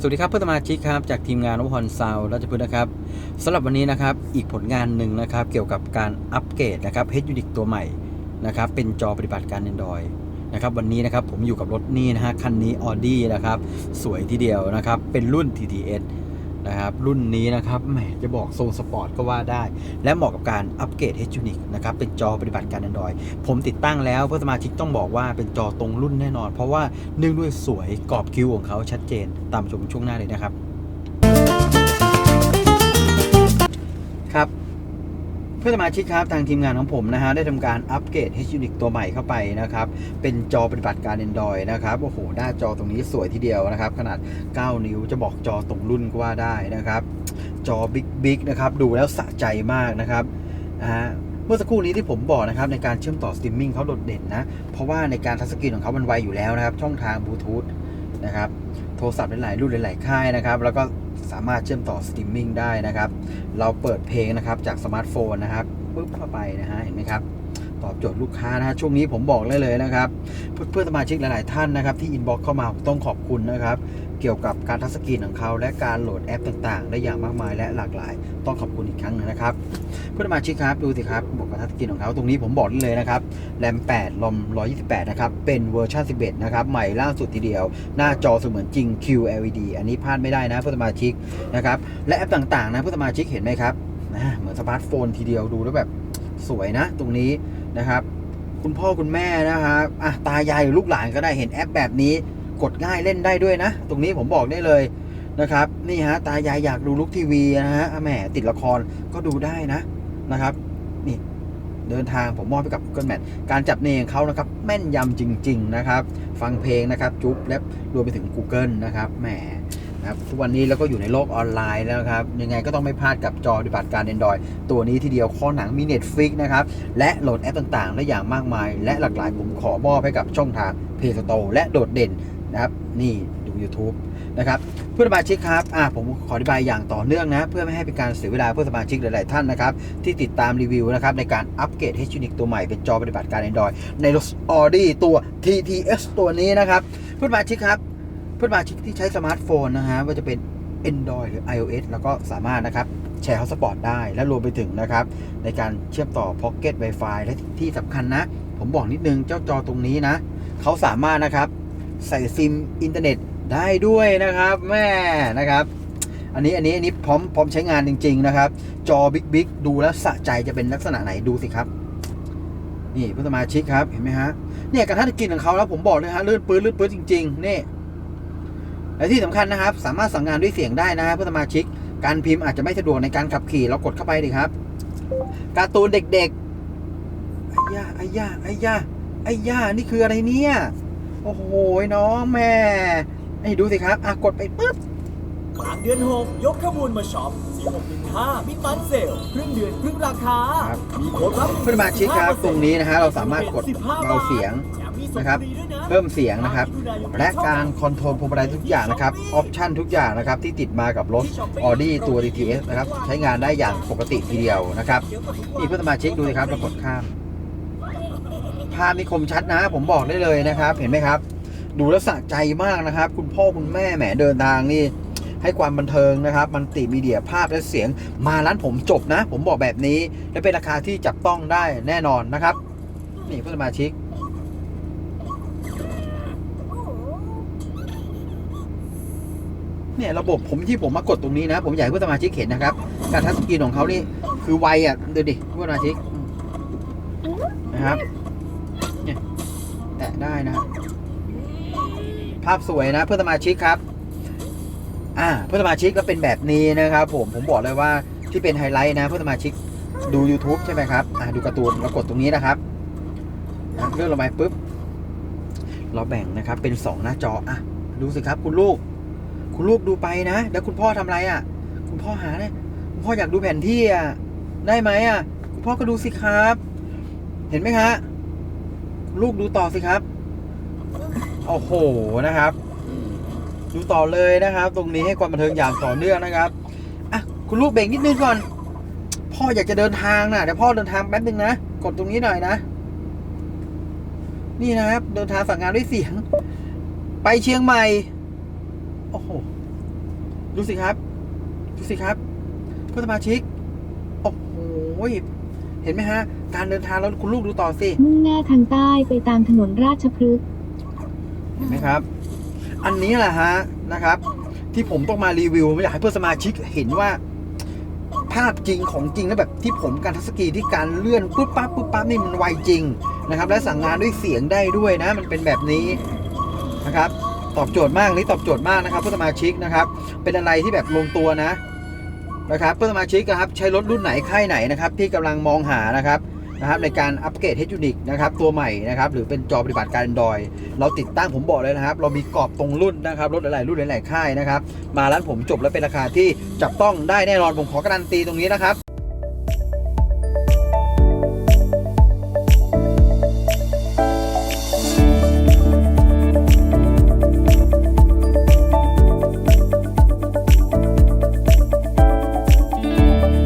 สวัสดีครับเพื่อนสมาชิกครับจากทีมงานวพรซาวราชพฤกษ์นะครับสำหรับวันนี้นะครับอีกผลงานหนึ่งนะครับเกี่ยวกับการอัปเกรดนะครับ H Unix ตัวใหม่นะครับเป็นจอปฏิบัติการ Android นะครับวันนี้นะครับผมอยู่กับรถนี่นะฮะคันนี้ Audi นะครับสวยทีเดียวนะครับเป็นรุ่น TTS นะครับ รุ่นนี้นะครับแหมจะบอกโซนสปอร์ตก็ว่าได้ และเหมาะกับการอัปเกรด H Unix นะครับ เป็นจอปฏิบัติการ Android ผมติดตั้งแล้วเพื่อสมาชิกต้องบอกว่าเป็นจอตรงรุ่นแน่นอน เพราะว่าเนื่องด้วยสวยกรอบคิวของเขาชัดเจน ตามชมช่วงหน้าเลยนะครับ ครับ พื่อนสมาชิกครับทางทีมงานของผมนะฮะได้ทำการอัปเกรด H Unix ตัวใหม่เข้าไปนะครับเป็นจอปฏิบัติการ Android นะครับโอ้โหหน้าจอตรงนี้สวยทีเดียวนะครับ ขนาด 9 นิ้วจะบอกจอตรงรุ่นก็ว่าได้นะครับ จอบิ๊กบิ๊กนะครับดูแล้วสะใจมากนะครับนะฮะเมื่อสักครู่นี้ที่ผมบอกนะครับในการเชื่อมต่อสตรีมมิ่งเขาโดดเด่นนะ เพราะว่าในการทัชสกรีนของเขามันไวอยู่แล้วนะครับ ช่องทางบลูทูธนะครับโทรศัพท์หลายๆรุ่นหลายๆค่ายนะครับ แล้วก็ สามารถเชื่อมต่อสตรีมมิ่งได้นะครับ เราเปิดเพลงนะครับจากสมาร์ทโฟนนะครับปุ๊บเข้าไปนะฮะเห็นไหมครับ ตอบโจทย์ลูกค้านะฮะช่วงนี้ผมบอกเลยเลยนะครับ เพื่อนสมาชิกหลาย ๆ ท่านนะครับ ที่อินบ็อกเข้ามาต้องขอบคุณนะครับ เกี่ยวกับการทัชสกรีนของเขา และการโหลดแอปต่าง ๆ ได้อย่างมากมายและหลากหลาย ต้องขอบคุณอีกครั้งหนึงนะครับ เพื่อนสมาชิกครับดูสิครับบอกกับทัชสกรีนของเขาตรงนี้ผมบอกได้เลยนะครับแรม 8 ลอม 128 นะครับ เป็นเวอร์ชัน11 นะครับ ใหม่ล่าสุดทีเดียว หน้าจอเสมือนจริง QLED อันนี้พลาดไม่ได้นะเพื่อนสมาชิกนะครับและแอปต่าง ๆ นะเพื่อนสมาชิกเห็นไหมครับนะเหมือนสมาร์ทโฟนทีเดียวดูแล้วแบบสวยนะ ตรงนี้ นะครับ คุณพ่อคุณแม่นะครับอะตายายหรือลูกหลานก็ได้เห็นแอปแบบนี้ กดง่ายเล่นได้ด้วยนะ ตรงนี้ผมบอกได้เลยนะครับ นี่ฮะตายายอยากดูลูกทีวีนะฮะแหมติดละครก็ดูได้นะนะครับ นี่เดินทางผมมอบให้กับ Google Map การจับเนของเขานะครับแม่นยำจริง ๆ นะครับ ฟังเพลงนะครับ จุ๊บและรวมไปถึง Google นะครับแหม นะครับทุกวันนี้เราก็อยู่ในโลกออนไลน์แล้วครับ ยังไงก็ต้องไม่พลาดกับจอปฏิบัติการ Android ตัวนี้ทีเดียวข้อหนังมี Netflix นะครับ และโหลดแอปต่างๆ ได้อย่างมากมาย และหลากหลายผมขอมอบให้กับช่องทาง Play Store และโดดเด่นนะครับ นี่ดู YouTube นะครับเพื่อนสมาชิกครับอ่าผมขออธิบายอย่างต่อเนื่องนะ เพื่อไม่ให้เป็นการเสียเวลาเพื่อนสมาชิกหลาย ๆ ท่านนะครับ ที่ติดตามรีวิวนะครับ ในการอัปเกรด H Unix ตัวใหม่เป็นจอปฏิบัติการ Android ในรถ Audi ตัว TTS ตัวนี้นะครับ เพื่อนสมาชิกครับ เพื่อนสมาชิกที่ใช้สมาร์ทโฟนนะฮะว่าจะเป็น Android หรือ iOS แล้วก็สามารถนะครับแชร์ Hotspot ได้และรวมไปถึงนะครับ ในการเชื่อมต่อ Pocket Wi-Fi และที่สำคัญนะ ผมบอกนิดนึงเจ้าจอตรงนี้นะ เขาสามารถนะครับ ใส่ซิมอินเทอร์เน็ตได้ด้วยนะครับแม่นะครับ อันนี้อันนี้อันนี้พร้อมพร้อมใช้งานจริง ๆ นะครับ จอบิ๊กบิ๊กดูแล้วสะใจจะเป็นลักษณะไหนดูสิครับ นี่เพื่อนสมาชิกครับเห็นไหมฮะเนี่ยกระทะกินของเขาแล้วผมบอกเลยฮะลื่นปื้นลื่นปื้นจริงๆนี่ และที่สำคัญนะครับ สามารถสั่งงานด้วยเสียงได้นะเพื่อนสมาชิก การพิมพ์อาจจะไม่สะดวกในการขับขี่เรากดเข้าไปดิครับการ์ตูนเด็กๆไอ้ย่าไอ้ย่าไอ้ย่าไอ้ย่านี่คืออะไรเนี่ยโอ้โหน้องแม่นี่ดูสิครับอะกดไปปุ๊บกลางเดือน 6 ยกขบวนมาช็อป4615บิ๊กมันเซลครึ่งเดือนครึ่งราคาครับมีโค้ดรับเพื่อนสมาชิกครับตรงนี้นะฮะเราสามารถกดเบาเสียง นะครับ เพิ่มเสียงนะครับ และการคอนโทรลพวงมาลัยทุกอย่างนะครับ ออปชันทุกอย่างนะครับ ที่ติดมากับรถ Audi ตัว DTS นะครับ ใช้งานได้อย่างปกติทีเดียวนะครับนี่เพื่อนสมาชิกดูสิครับเรากดข้าม ภาพนี่คมชัดนะ ผมบอกได้เลยนะครับ เห็นไหมครับ ดูแล้วสะใจมากนะครับ คุณพ่อคุณแม่แหมเดินทางนี่ให้ความบันเทิงนะครับ มันติมีเดียภาพและเสียง มาร้านผมจบนะ ผมบอกแบบนี้ และเป็นราคาที่จับต้องได้แน่นอนนะครับ นี่เพื่อนสมาชิก เนี่ยระบบผมที่ผมมากดตรงนี้นะ ผมอยากให้เพื่อสมาชิกเห็นนะครับ การทัชสกรีนของเขานี่คือไวอะดูดิเพื่อสมาชิกนะครับเนี่ยแตะได้นะภาพสวยนะเพื่อนสมาชิกครับอ่าเพื่อนสมาชิกก็เป็นแบบนี้นะครับ ผมผมบอกเลยว่าที่เป็นไฮไลท์นะเพื่อนสมาชิกดู YouTube ใช่ไหมครับอ่าดูการ์ตูนเรากดตรงนี้นะครับเลื่อนลงไปปุ๊บเราแบ่งนะครับเป็นสองหน้าจออะดูสิครับคุณลูก คุณลูกดูไปนะ แล้วคุณพ่อทำอะไรอะ คุณพ่อหาเนี่ยคุณพ่ออยากดูแผนที่อะ ได้ไหมอะ คุณพ่อก็ดูสิครับ เห็นไหมคะ ลูกดูต่อสิครับ โอ้โหนะครับ ดูต่อเลยนะครับ ตรงนี้ให้ความบันเทิงอย่างต่อเนื่องนะครับอะคุณลูกเบ่งนิดนึงก่อน พ่ออยากจะเดินทางนะเดี๋ยวพ่อเดินทางแป๊บนึงนะ กดตรงนี้หน่อยนะ นี่นะครับ เดินทางสั่งงานด้วยเสียง ไปเชียงใหม่ โอ้โห ดูสิครับ ดูสิครับเพื่อนสมาชิก โอ้โห เห็นไหมฮะ การเดินทางแล้วคุณลูกดูต่อสิ มุ่งหน้าทางใต้ไปตามถนนราชพฤกษ์เห็นไหมครับ อันนี้แหละฮะนะครับ ที่ผมต้องมารีวิวไม่อยากให้เพื่อนสมาชิกเห็นว่า ภาพจริงของจริงแล้วแบบที่ผมการทัศสกีที่การเลื่อนปุ๊บปั๊บปุ๊บปั๊บนี่มันไวจริงนะครับ และสั่งงานด้วยเสียงได้ด้วยนะ มันเป็นแบบนี้นะครับ ตอบโจทย์มากนี่ตอบโจทย์มากนะครับเพื่อนสมาชิกนะครับ เป็นอะไรที่แบบลงตัวนะนะครับเพื่อนสมาชิกนะครับใช้รถรุ่นไหนค่ายไหนนะครับที่กำลังมองหานะครับนะครับในการอัปเกรด h ฮ u n i c นะครับตัวใหม่นะครับหรือเป็นจอปฏิบัติการ Android เราติดตั้งผมบอกเลยนะครับ เรามีกรอบตรงรุ่นนะครับรถหลายรุ่นหลายค่ายนะครับ มาร้านผมจบแล้วเป็นราคาที่จับต้องได้แน่นอนผมขอการันตีตรงนี้นะครับ